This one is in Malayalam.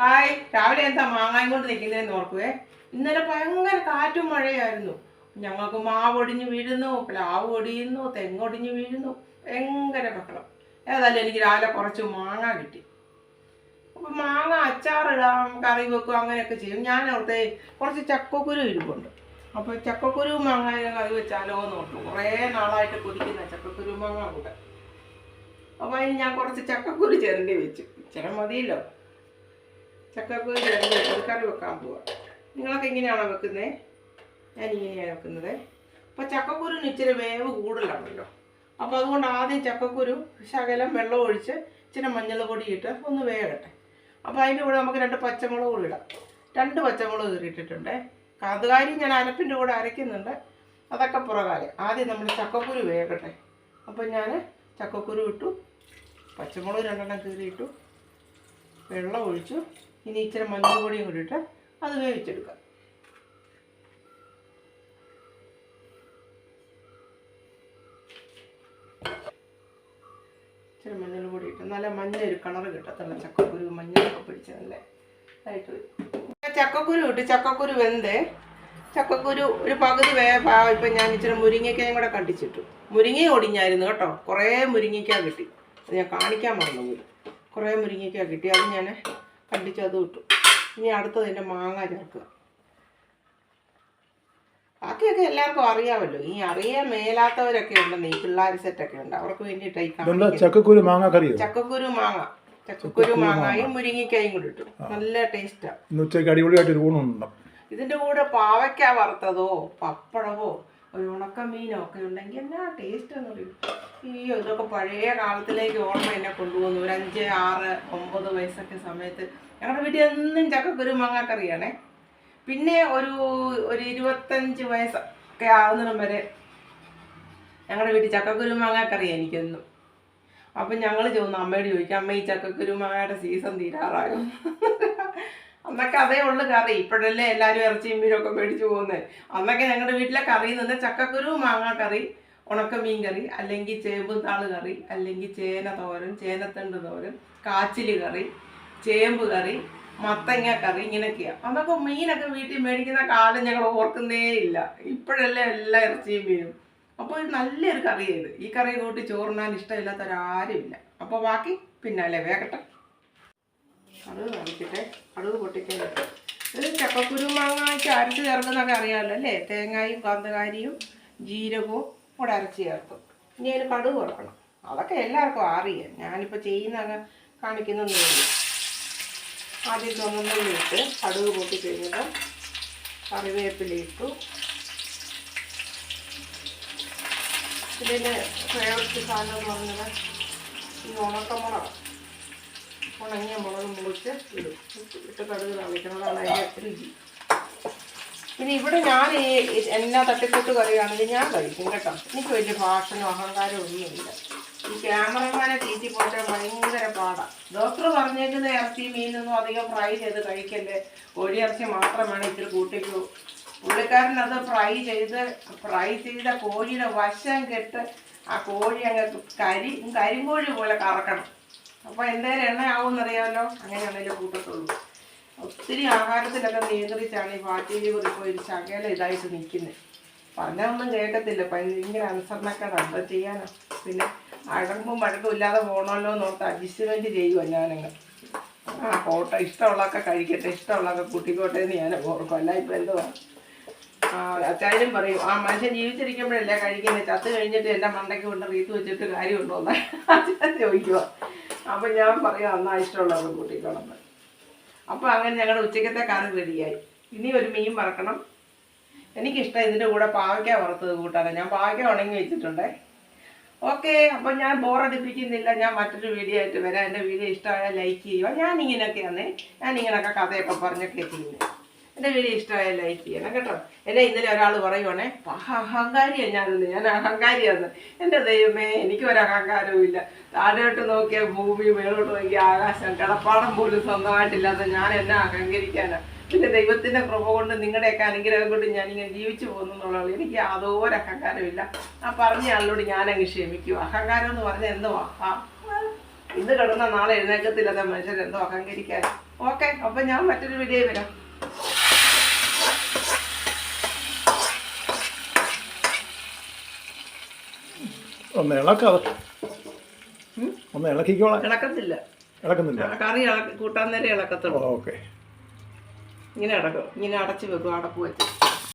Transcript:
ഹായ്. രാവിലെ എന്താ മാങ്ങായും കൊണ്ട് നിൽക്കുന്നതെന്ന് ഓർക്കുവേ? ഇന്നലെ ഭയങ്കര കാറ്റും മഴയായിരുന്നു ഞങ്ങൾക്ക് മാവൊടിഞ്ഞ് വീഴുന്നു പ്ലാവ് ഒടിയുന്നു തെങ്ങൊടിഞ്ഞ് വീഴുന്നു. ഭയങ്കര ബഹളം. ഏതായാലും എനിക്ക് രാവിലെ കുറച്ച് മാങ്ങ കിട്ടി. അപ്പം മാങ്ങ അച്ചാറിടാം കറി വെക്കും അങ്ങനെയൊക്കെ ചെയ്യും. ഞാൻ അവിടുത്തെ കുറച്ച് ചക്കക്കുരു ഇരിപ്പുണ്ട്. അപ്പോൾ ചക്കക്കുരു മാങ്ങ കറി വെച്ചാലോ എന്ന് ഓർത്തു. കുറേ നാളായിട്ട് കുതിക്കുന്ന ചക്കക്കുരു മാങ്ങ കൂടെ. അപ്പോൾ അതിന് ഞാൻ കുറച്ച് ചക്കക്കുരു ചിരണ്ടി വെച്ചു. ചില മതിയല്ലോ. ചക്കക്കുരു ചേർന്ന് കറി വെക്കാൻ പോവാം. നിങ്ങളൊക്കെ ഇങ്ങനെയാണോ വെക്കുന്നത് ഞാൻ ഇങ്ങനെയാണ് വെക്കുന്നത്. അപ്പോൾ ചക്കക്കുരുന്ന് ഇച്ചിരി വേവ് കൂടുതലാണല്ലോ. അപ്പോൾ അതുകൊണ്ട് ആദ്യം ചക്കക്കുരു ശകലം വെള്ളം ഒഴിച്ച് ഇച്ചിരി മഞ്ഞൾ പൊടി ഇട്ട് ഒന്ന് വേകട്ടെ അപ്പോൾ അതിന്റെ കൂടെ നമുക്ക് രണ്ട് പച്ചമുളക് കൂടി ഇടാം. രണ്ട് പച്ചമുളക് കീറിയിട്ടിട്ടുണ്ട് കാതുകാരി ഞാൻ അരപ്പിന്റെ കൂടെ അരയ്ക്കുന്നുണ്ട്. അതൊക്കെ പുറകാലം. ആദ്യം നമ്മൾ ചക്കക്കുരു വേകട്ടെ അപ്പോൾ ഞാൻ ചക്കക്കുരു ഇട്ടു. പച്ചമുളക് രണ്ടെണ്ണം കീറിയിട്ടു വെള്ളം ഒഴിച്ചു. ഇനി ഇച്ചിരി മഞ്ഞൾപ്പൊടിയും കൂടി അത് വേവിച്ചെടുക്കാം. ഇച്ചിരി മഞ്ഞൾ പൊടി ഇട്ട് നല്ല മഞ്ഞ ഒരു കളർ കിട്ടത്തുള്ള ചക്കക്കുരു മഞ്ഞളൊക്കെ പിടിച്ച് നല്ല ഇതായിട്ട് വരും. ചക്കക്കുരു ഇട്ട് ചക്കക്കുരു വെന്ത് ചക്കക്കുരു ഒരു പകുതി വേവാ ഇപ്പം ഞാൻ ഇച്ചിരി മുരിങ്ങയ്ക്കയും കൂടെ കണ്ടിച്ചിട്ടു മുരിങ്ങ ഒടിഞ്ഞായിരുന്നു കേട്ടോ. കുറേ മുരിങ്ങയ്ക്ക കിട്ടി. അത് ഞാൻ കാണിക്കാൻ മറന്നുപോയി. കുറേ മുരിങ്ങയ്ക്ക കിട്ടി. അത് ഞാൻ കണ്ടിച്ച് അത് കിട്ടും. ഇനി അടുത്തത് എന്റെ മാങ്ങ ചേർക്കുക. ബാക്കിയൊക്കെ എല്ലാവർക്കും അറിയാമല്ലോ. ഈ അറിയാൻ മേലാത്തവരൊക്കെ ഉണ്ടെന്ന് ഈ പിള്ളേർ സെറ്റൊക്കെ ഉണ്ട്. അവർക്ക് വേണ്ടിയിട്ടാണ് ഈ ചക്കക്കുരു മാങ്ങ ചക്കക്കുരു മാങ്ങ. ചക്കക്കുരു മാങ്ങയും മുരിങ്ങിക്കായും കൂടി ഇട്ടു. നല്ല ടേസ്റ്റാണ് ഉച്ചയ്ക്ക് അടിപൊളിയായിട്ട് ഇതിന്റെ കൂടെ പാവയ്ക്ക വറുത്തതോ പപ്പടമോ ഒരു ഉണക്കമീനോ ഒക്കെ ഉണ്ടെങ്കിൽ എന്നാ ടേസ്റ്റ് എന്ന് പറയും. അയ്യോ ഇതൊക്കെ പഴയ കാലത്തിലേക്ക് ഓർമ്മ എന്നെ കൊണ്ടുപോകുന്നു ഒരു അഞ്ച് ആറ് ഒമ്പത് വയസ്സൊക്കെ സമയത്ത് ഞങ്ങളുടെ വീട്ടിൽ എന്നും ചക്കക്കുരു മാങ്ങാക്കറിയാണേ. പിന്നെ ഒരു ഒരു ഇരുപത്തഞ്ച് വയസ്സൊക്കെ ആകുന്നിടം വരെ ഞങ്ങളുടെ വീട്ടിൽ ചക്കക്കുരു മാങ്ങാക്കറിയാം എനിക്കൊന്നും. അപ്പം ഞങ്ങൾ ചോദിന്നു അമ്മയോട് ചോദിക്കാം അമ്മ ഈ ചക്കക്കുരു മാങ്ങയുടെ സീസൺ തീരാറായോ? അന്നൊക്കെ അതേ ഉള്ളു കറി. ഇപ്പോഴല്ലേ എല്ലാവരും ഇറച്ചിയും മീനൊക്കെ മേടിച്ചു പോകുന്നത് അന്നൊക്കെ ഞങ്ങളുടെ വീട്ടിലെ കറി നിന്ന് ചക്കക്കുരു മാങ്ങ കറി ഉണക്കമീൻ കറി അല്ലെങ്കിൽ ചേമ്പും താൾ കറി അല്ലെങ്കിൽ ചേന തോരൻ ചേനത്തണ്ട് തോരൻ കാച്ചിൽ കറി ചേമ്പ് കറി മത്തങ്ങ കറി ഇങ്ങനെയൊക്കെയാണ് അന്നൊക്കെ മീനൊക്കെ വീട്ടിൽ മേടിക്കുന്ന കാലം ഞങ്ങൾ ഓർക്കുന്നേ ഇല്ല. ഇപ്പോഴല്ലേ എല്ലാ ഇറച്ചിയും മീനും അപ്പോൾ നല്ലൊരു കറിയായത് ഈ കറി കൂട്ടി ചോറിനാൻ ഇഷ്ടമില്ലാത്തവരാരുമില്ല അപ്പോൾ ബാക്കി പിന്നാലെ വേകട്ടെ കടുക് കാണിക്കട്ടെ കടുക് പൊട്ടിക്കാൻ ഇത് ചക്കക്കുരു മാങ്ങയ്ക്ക് അരച്ച് ചേർക്കുന്നതൊക്കെ അറിയാമല്ലോ അല്ലേ? തേങ്ങയും കാന്തകാരിയും ജീരകവും കൂടെ അരച്ച് ചേർക്കും. ഇനി അതിന് കടുക് കൊടുക്കണം അതൊക്കെ എല്ലാവർക്കും അറിയാം. ഞാനിപ്പോൾ ചെയ്യുന്നൊക്കെ കാണിക്കുന്നതേ ഉള്ളൂ. ആദ്യം ചുമന്നുള്ളി ഇട്ട് കടുക് പൊട്ടി കഴിഞ്ഞിട്ട് കറിവേപ്പില ഇട്ടു. ഇതിന്റെ ഫേവററ്റ് സാധനം എന്ന് പറഞ്ഞത് ഈ ഉണക്കമുളക്. ഉണങ്ങിയ മുളക് മുറിച്ച് ഇടും. ഇട്ട് കടുക് താളിക്കുന്നതാണ് അതിന്റെ രുചി. പിന്നെ ഇവിടെ ഞാൻ ഈ എന്നാ തട്ടിക്കൂട്ട് കറിയാണെങ്കിൽ ഞാൻ കഴിക്കും കേട്ടോ. എനിക്ക് വലിയ ഭാഷണോ അഹങ്കാരമോ ഒന്നുമില്ല. ഈ ക്യാമറമാനെ തീറ്റി പോറ്റാൻ ഭയങ്കര പാടാണ് ഡോക്ടർ പറഞ്ഞേക്കുന്ന ഇറച്ചി മീനൊന്നും അധികം ഫ്രൈ ചെയ്ത് കഴിക്കല്ലേ? കോഴിയിറച്ചി ഇറച്ചി മാത്രമാണ് ഇത്തിരി കൂട്ടിക്കൂ. പുള്ളിക്കാരൻ അത് ഫ്രൈ ചെയ്ത് ഫ്രൈ ചെയ്ത കോഴിയുടെ വശം കെട്ട് ആ കോഴി അങ്ങ് കരി കരിങ്കോഴി പോലെ കറക്കണം. അപ്പോൾ എന്തേലും എണ്ണ ആവുമെന്നറിയാമല്ലോ അങ്ങനെയാണല്ലോ കൂട്ടത്തുള്ളൂ ഒത്തിരി ആഹാരത്തിലൊക്കെ നിയന്ത്രിച്ചാണ് ഈ പാർട്ടി ലിവർ ഇപ്പോൾ ഒരു ശകല ഇതായിട്ട് നിൽക്കുന്നത് പറഞ്ഞൊന്നും കേൾക്കത്തില്ല. ഭയങ്കര അനുസരണക്കേടാണ് എന്താ ചെയ്യാനോ? പിന്നെ അഴമ്പും വഴക്കും ഇല്ലാതെ പോകണമല്ലോ എന്ന് ഓർത്ത് അഡ്ജസ്റ്റ്മെന്റ് ചെയ്യുമോ ഞാനങ്ങ്. ആ പോട്ടെ. ഇഷ്ടമുള്ളതൊക്കെ കഴിക്കട്ടെ. ഇഷ്ടമുള്ളതൊക്കെ കൂട്ടിക്കോട്ടെ എന്ന് ഞാൻ ഓർക്കും. അല്ല ഇപ്പം എന്തുവാ? ആ അച്ചാരും പറയും ആ മനുഷ്യൻ ജീവിച്ചിരിക്കുമ്പോഴല്ലേ കഴിക്കുന്നത് ചത്ത് കഴിഞ്ഞിട്ട് എന്റെ മണ്ടയ്ക്ക് കൊണ്ട് റീത്ത് വെച്ചിട്ട് കാര്യമുണ്ടോ? എന്ന് ചോദിക്കുക അപ്പം ഞാൻ പറയാം എന്നാ ഇഷ്ടമുള്ളത് കൂട്ടിക്കോളന്ന് അപ്പോൾ അങ്ങനെ ഞങ്ങളുടെ ഉച്ചക്കത്തെ കറി റെഡിയായി. ഇനി ഒരു മീൻ വറക്കണം. എനിക്കിഷ്ടം ഇതിന്റെ കൂടെ പാവയ്ക്ക വറുത്തത് കൂട്ടാണ് ഞാൻ പാവയ്ക്ക ഉണങ്ങി വെച്ചിട്ടുണ്ട്. ഓക്കെ അപ്പോൾ ഞാൻ ബോറടിപ്പിക്കുന്നില്ല ഞാൻ മറ്റൊരു വീഡിയോ ആയിട്ട് വരാം. എന്റെ വീഡിയോ ഇഷ്ടമായാൽ ലൈക്ക് ചെയ്യുക. ഞാൻ ഇങ്ങനെയൊക്കെയാണ് ഞാൻ ഇങ്ങനെയൊക്കെ കഥയൊക്കെ പറഞ്ഞൊക്കെ ചെയ്യുന്നത് എന്റെ വീഡിയോ ഇഷ്ടമായ ലൈക്ക് ചെയ്യണം കേട്ടോ. എന്നെ ഇന്നലെ ഒരാൾ പറയുവാണേ അഹങ്കാരിയാണ് ഞാനെന്ന്. ഞാൻ അഹങ്കാരിയാണ് എന്റെ ദൈവമേ എനിക്ക് ഒരു അഹങ്കാരവും ഇല്ല. താഴോട്ട് നോക്കിയ ഭൂമി മേളോട്ട് നോക്കിയ ആകാശം കിടപ്പാടം പോലും സ്വന്തമായിട്ടില്ലാത്ത ഞാൻ എന്നെ അഹങ്കരിക്കാനാണ് പിന്നെ ദൈവത്തിന്റെ കൃപ കൊണ്ട് നിങ്ങളുടെയൊക്കെ അനുഗ്രഹം കൊണ്ട് ഞാനിങ്ങനെ ജീവിച്ചു പോകുന്നു എന്നുള്ളത് എനിക്ക് യാതൊരു അഹങ്കാരമില്ല ആ പറഞ്ഞ ആളിനോട് ഞാനങ്ങ് ക്ഷമിക്കും. അഹങ്കാരം എന്ന് പറഞ്ഞാൽ എന്തോ ആ ഇന്ന് കിടന്ന നാളെ എഴുന്നേക്കത്തില്ലാത്ത മനുഷ്യർ എന്തോ അഹങ്കരിക്കാൻ. ഓക്കെ അപ്പം ഞാൻ മറ്റൊരു വീഡിയോ വരാം. ഒന്ന് ഇളക്കാതെ? ഒന്ന് ഇളക്കിക്കോളാം. ഇളക്കത്തില്ല. ഇളക്കുന്നില്ല. കറി ഇളക്കി കൂട്ടാൻ നേരം ഇളക്കത്തുള്ളൂ. ഓക്കെ. ഇങ്ങനെ ഇടക്കും ഇങ്ങനെ അടച്ചു വെക്കും അടപ്പ് വെച്ച്.